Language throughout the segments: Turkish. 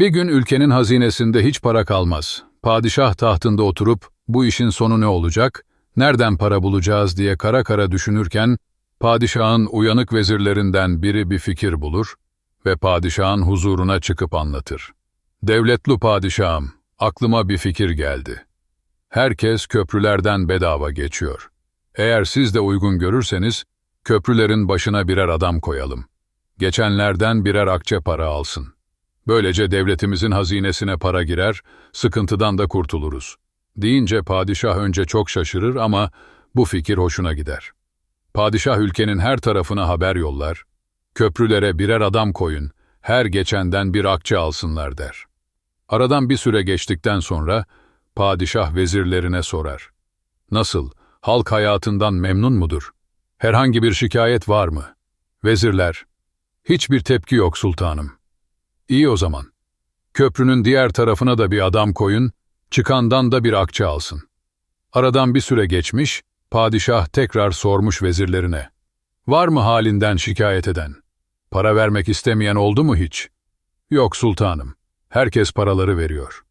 Bir gün ülkenin hazinesinde hiç para kalmaz. Padişah tahtında oturup bu işin sonu ne olacak, nereden para bulacağız diye kara kara düşünürken, padişahın uyanık vezirlerinden biri bir fikir bulur ve padişahın huzuruna çıkıp anlatır. Devletlu padişahım, aklıma bir fikir geldi. Herkes köprülerden bedava geçiyor. Eğer siz de uygun görürseniz, köprülerin başına birer adam koyalım. Geçenlerden birer akçe para alsın. Böylece devletimizin hazinesine para girer, sıkıntıdan da kurtuluruz. Deyince padişah önce çok şaşırır ama bu fikir hoşuna gider. Padişah ülkenin her tarafına haber yollar, köprülere birer adam koyun, her geçenden bir akçe alsınlar der. Aradan bir süre geçtikten sonra padişah vezirlerine sorar. Nasıl, halk hayatından memnun mudur? Herhangi bir şikayet var mı? Vezirler, hiçbir tepki yok sultanım. İyi o zaman. Köprünün diğer tarafına da bir adam koyun, çıkandan da bir akçe alsın. Aradan bir süre geçmiş, padişah tekrar sormuş vezirlerine. Var mı halinden şikayet eden? Para vermek istemeyen oldu mu hiç? Yok sultanım. Herkes paraları veriyor.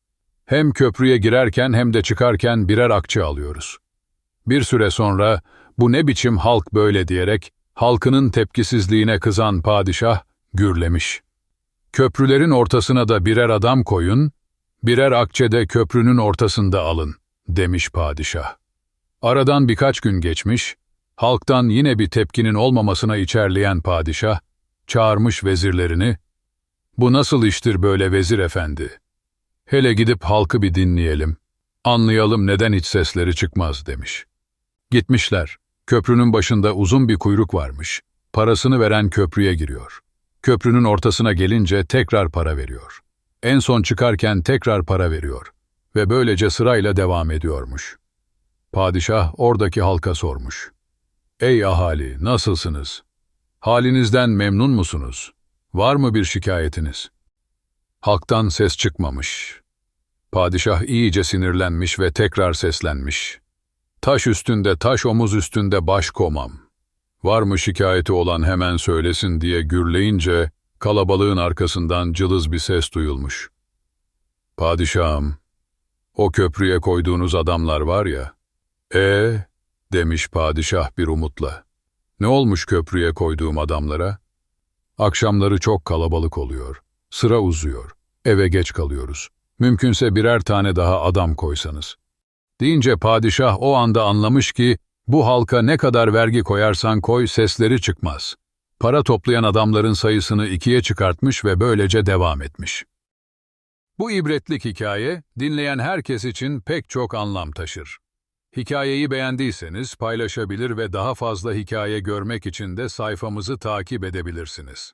Hem köprüye girerken hem de çıkarken birer akçe alıyoruz. Bir süre sonra bu ne biçim halk böyle diyerek halkının tepkisizliğine kızan padişah gürlemiş. Köprülerin ortasına da birer adam koyun, birer akçe de köprünün ortasında alın, demiş padişah. Aradan birkaç gün geçmiş, halktan yine bir tepkinin olmamasına içerleyen padişah, çağırmış vezirlerini, ''Bu nasıl iştir böyle vezir efendi? Hele gidip halkı bir dinleyelim, anlayalım neden hiç sesleri çıkmaz.'' demiş. Gitmişler, köprünün başında uzun bir kuyruk varmış, parasını veren köprüye giriyor. Köprünün ortasına gelince tekrar para veriyor. En son çıkarken tekrar para veriyor ve böylece sırayla devam ediyormuş. Padişah oradaki halka sormuş. Ey ahali, nasılsınız? Halinizden memnun musunuz? Var mı bir şikayetiniz? Halktan ses çıkmamış. Padişah iyice sinirlenmiş ve tekrar seslenmiş. Taş üstünde, taş omuz üstünde baş komam. Var mı şikayeti olan hemen söylesin diye gürleyince kalabalığın arkasından cılız bir ses duyulmuş. Padişahım, o köprüye koyduğunuz adamlar var ya. E demiş padişah bir umutla. Ne olmuş köprüye koyduğum adamlara? Akşamları çok kalabalık oluyor. Sıra uzuyor. Eve geç kalıyoruz. Mümkünse birer tane daha adam koysanız. Deyince padişah o anda anlamış ki bu halka ne kadar vergi koyarsan koy sesleri çıkmaz. Para toplayan adamların sayısını ikiye çıkartmış ve böylece devam etmiş. Bu ibretlik hikaye, dinleyen herkes için pek çok anlam taşır. Hikayeyi beğendiyseniz paylaşabilir ve daha fazla hikaye görmek için de sayfamızı takip edebilirsiniz.